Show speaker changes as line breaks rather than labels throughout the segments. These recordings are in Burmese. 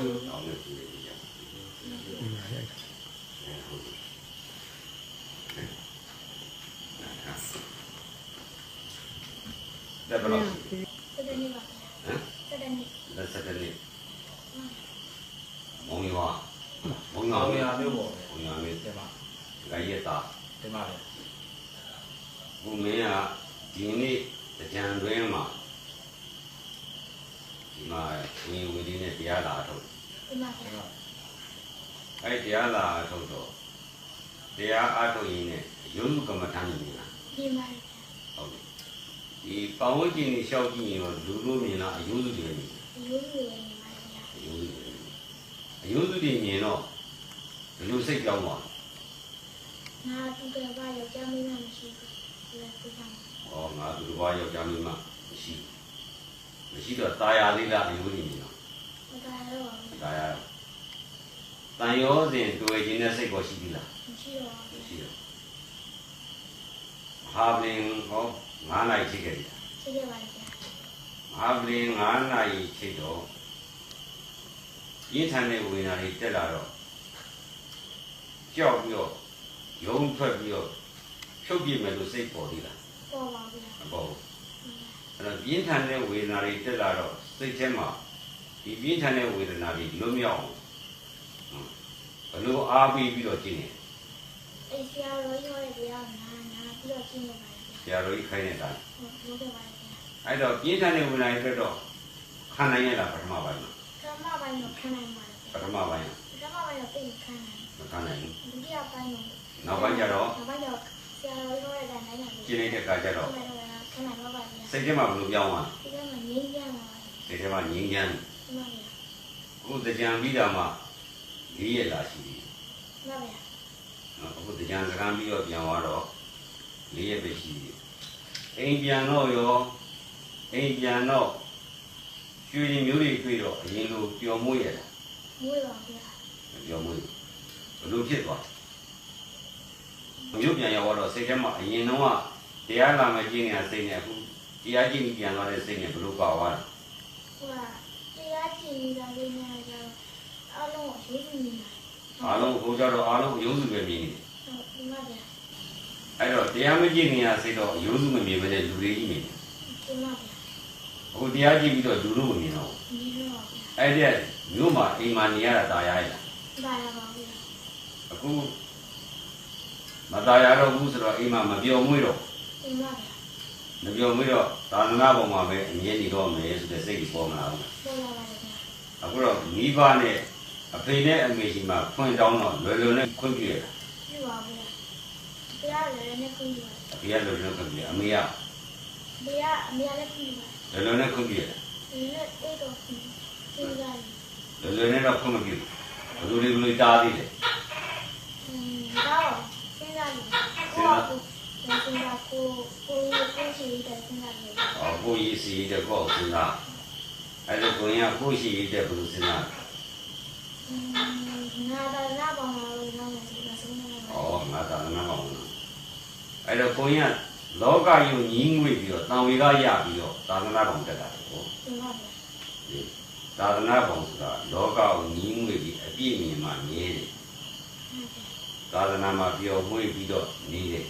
ပြု
တောင်းနေပြီရအောင်
ဒီမှာရိုက်တာ
ဟုတ်တယ်ဘယ်လို
စတဲ့နေ့ပါ
ဟမ်
စတဲ့နေ့
လက်ဆက်တဲ့နေ့မုံရွာမုံရွာ
အောင်
မျိုး
ရမျိုးပေါ့
မုံရွာမျိုး
ဒီမှာ
ဂရက်တာ
ဒီမှာလေ
ဘုမင်းကဒီနေ့ကြံတွင်းမှာဒီမှာ ဝင်ဝီဒီနဲ့တရားလာထုတ်
ဒီမှာ
ဒီမှာ
အဲ့တရားလာထုတ်တော့တရားအားထုတ်ရင်းနဲ့ရုပ်စုကမ္မထမ်းနေလား
ဒီမှာ
ဟုတ်တယ်ဒီပဝန်းကျင်ကိုရှောက်ကြည့်ရင်တော့လူလိုမြင်လားအယုစုတွေမြင်
ရိုးရိုးနေမှာဗျာ
အယုစုတွေအယုစုတွေမြင်တော့ဘယ်လိုစိတ်ကြောင်းသွား
ငါသူကဘာယောက်ျားမင်းမရှိဘူးဒီလိုပြောတာ
ဩငါသူတစ်ပါးယောက်ျားမင်းမရှိမရှိတော့ตายရသေးလားအယုစုတွေ
ဒါရ
တန်ရောစဉ်တွေ့ခြင်းနဲ့စိတ်ကိုရှိပြီလား
မရှိပါဘူးမ
ရှိတော့ဟာဘလင်ဟော9နိုင်ရှိခဲ့တယ်
ရှိခဲ့ပါ
လားဟာဘလင်9နိုင်ရှိတော့ရင်းထန်တဲ့ဝေဒနာတွေတက်လာတော့ကြောက်ပြီးတော့ယုံထွက်ပြီးတော့ဖြုတ်ပြမယ်လို့စိတ်ပေါ်သေးလား
ပေါ်ပါဘူး
အပေါ်အဲ့တော့ရင်းထန်တဲ့ဝေဒနာတွေတက်လာတော့စိတ်ထဲမှာ ဒီပြင်းထန်တဲ့ဝေဒနာတွေလွတ်မြောက်အောင်ဟွန်းဘယ်လိုအားပေးပြီးတော့ကျင့်နေ
အေးဆရာရောရောရဲ့တရားနာနာပြီးတော့ကျင်းနေပါဗျာ
ဆရာတော်ကြီးခိုင်းနေတာ
ဟုတ်လို့ပါဗျာ
အဲ့တော့ပြင်းထန်တဲ့ဝေဒနာတွေတက်တော့ခံနိုင်ရလားပထမပိုင်းမှာ
ကမ္မပိုင်းတော့ခံနိုင်ပါ
ပထမပိုင်း
ကမ္မပိုင်းတော့သိခံနိုင်
မခံနိုင်ဘူး
ဒုတိယပိုင်းတော့
နောက်ပိုင်းကျတော့
နောက်ပိုင်းတော့ဆရာရောရောရဲ့တိုင်းတိုင်းနိုင်
ကျင့်နေတဲ့အခါကျတော့
ခံနိုင်ပါပါဗျာ
စိတ်ထဲမှာဘယ်လိုပြောင်းသွား
ဒီကမှာငြိမ်းချမ်းပါဗျာ
စိတ်ထဲမှာငြိမ်းချမ်း
ဒီ မှာဗျာ
အခုတကြံပြီးတာမှ၄ရက်လာရှိပြီ
ဒီမှာဗျာ
နော်အခုတကြံစကားပြီးတော့ပြန်သွားတော့၄ရက်ပဲရှိပြီအိမ်ပြန်တော့ရောအိမ်ပြန်တော့ရွှေရင်မျိုးတွေတွေ့တော့အရင်လိုပျော်မွေ့ရတာ
မွေးပါဗျာ
မပျော်မွေ့ဘူးဘယ်လိုဖြစ်သွားမျိုးပြန်ရောက်တော့စိတ်ထဲမှာအရင်တော့တရားလာမှကျင်းနေတဲ့စိတ်နဲ့အခုတရားကျင့်ပြီးပြန်သွားတဲ့စိတ်နဲ့ဘယ်လိုပါသွားလဲ
ဟိုကတ ရားကြည်တာလေးနဲ့တော့အားလုံးရုပ်စုနေပါ
အားလုံးဟိုကြတော့အားလုံးရုပ်စုပဲမြင်နေ
ဟုတ်ဒီမှာဗျာ
အဲ့တော့တရားမကြည့်နေရစိတ်တော့ရုပ်စုမမြင်ပဲနဲ့လူတွေကြီးနေတယ်
ဒီမှာဗျာ
အခုတရားကြည့်ပြီးတော့လူတို့မမြင်တော့ဘူး
မြင်တော့ဗျာ
အဲ့ဒီမြို့မှာအိမ်မှာနေရတာတာရရလား
တာရပါဘူး
အခုမတာရတော့ဘူးဆိုတော့အိမ်မှာမပြောမွေးတော့
အိမ်မှာဗျာ
မပြောင်းမွေးတော့သာသနာ့ဘုံမှာပဲအမြဲနေတော့မယ်ဆိုတဲ့စိတ်ကြီးပေါ်မလာဘူး
ပေါ်လာပါဗျာ
အခုတော့မိဘနဲ့အဖေနဲ့အမေရှိမှဖွင့်တောင်းတော့လွယ်လွယ်နဲ့ခွင့်ပြုရတာ
ပြပါဗျာတရားလည်းနဲ့ခွင့်ပြုပါ
အဖေကလွယ်လွယ်နဲ့ခွင့်ပြုအမေက
တရားအမေလည်းခွင့်ပြုပါ
လွယ်လွယ်နဲ့ခွင့်ပြုရတာ
ဒီနဲ့အဲ့တော့သင်ကြားတယ်
လွယ်လွယ်နဲ့တော့ခွင့်မပြုဘူးဘယ်လိုလဲဘယ်လိုတားသေးလဲ
อืมတော့စဉ်းစားတယ်ကိုကကိုစဉ်းစားကိုကိုကို ရှိတဲ့စဉ်းစားတယ်
ဟောကိုကြီးစီတဲ့ကောစဉ်းစားအဲ့ဒါကိုရင်ကကိုရှိတဲ့ဘယ်လိုစဉ်းစား
อืมနာတာနာပါမှာလို့နားမသိဘူးစဉ်းစားတယ်
ဩငါသာသနာ့ဘောင်အဲ့တော့ကိုရင်ကလောကယုံညီးငွေပြီးတော့တန်ဝေကရပြီးတော့သာသနာ့ဘောင်တက်တာကို
ဒီမှာဗျာ
သာသနာ့ဘောင်ဆိုတာလောကကိုညီးငွေပြီးအပြည့်မြင်မှမြဲတယ်သာသနာမှာပျော်မွေ့ပြီးတော့နေတယ်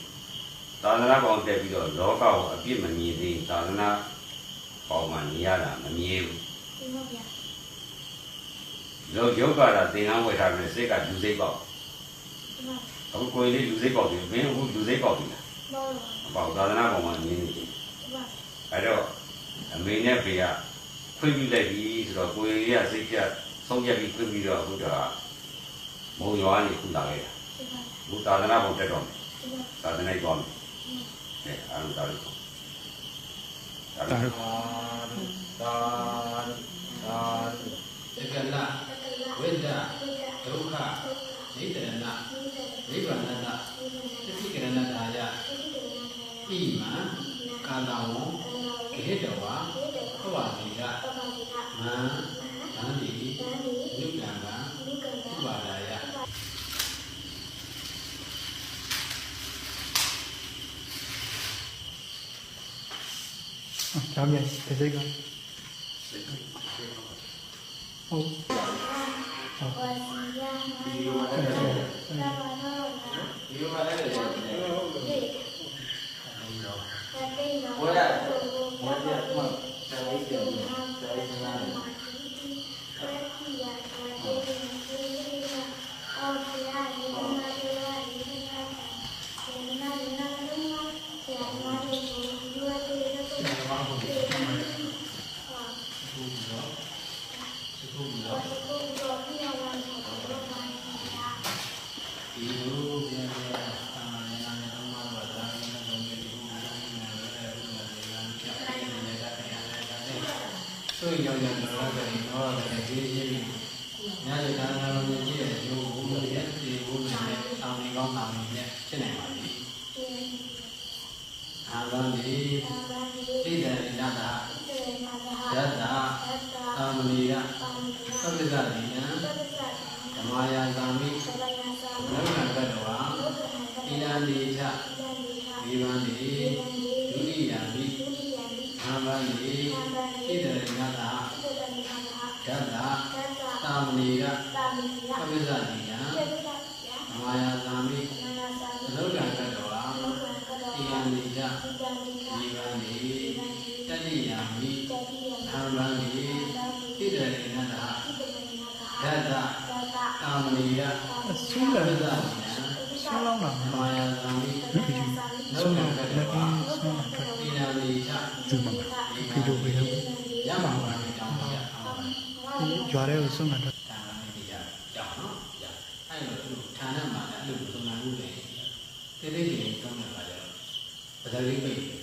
သာသနာ့ဘောင်တက်ပြီးတော့လောကကိုအပြည့်မမြင်သေးသာသနာ့ဘောင်မှာနေရတာမမြဲဘူး
ဒီမှာဗျာ
လောယောဂတာသင်္ကန်းဝယ်ထားတယ်စိတ်ကလူစိတ်ပေါက်
ဒီမှာ
အခုကိုယ်လေးလူစိတ်ပေါက်တယ်မင်းအခုလူစိတ်ပေါက်ပြီလား
ဘော
မပေါက်သာသနာ့ဘောင်မှာမြင်နေတယ်
ဒီမှာ
အဲ့တော့အမေနဲ့ဖေကခွင့်ပြုလိုက်ပြီဆိုတော့ကိုယ်လေးကစိတ်ပြတ်ဆုံးဖြတ်ပြီးခွင့်ပြုတော့အခုတော့မုံရွာနေခုလာခဲ့တာ
ဒီမှာ
အခုသာသနာ့ဘောင်တက်တော့မယ်
ဒီမှာ
သာသနာ့သွားမယ် အဲအားလုံးသာလို့ဒါ
ဒါ
လို့
တော့
သာသာသာ
တက္ကလဝိဒ္ဓဒုက္ခနိတရဏနိဗ္ဗာန်တသတိကရဏတာယဣမံကာလဝံဂဟိတဝါဘဝတိကမံသန္တိ 下面给这个？
哦。 မေ
ရသာ
မေ
ရသ
မစ္ဆနေယသမာယာသာမိအလောကတ္တဝါတိယနေယဒီဝနေတတိယမိသံဗံနေတိတရေနတဓတ္တကာမနေယ
အဆုလ
ရဒ
ဆောင်းလော
င်းတာသ
မာ
ယာသာမိ
ဆုံးလောင်းတာ
လ
က်ပြီးဆုံးလော
င်းတာတိယနေယဒီမှာဒီလိုပဲရမှာပါ ज्वारे उसमें Dari ini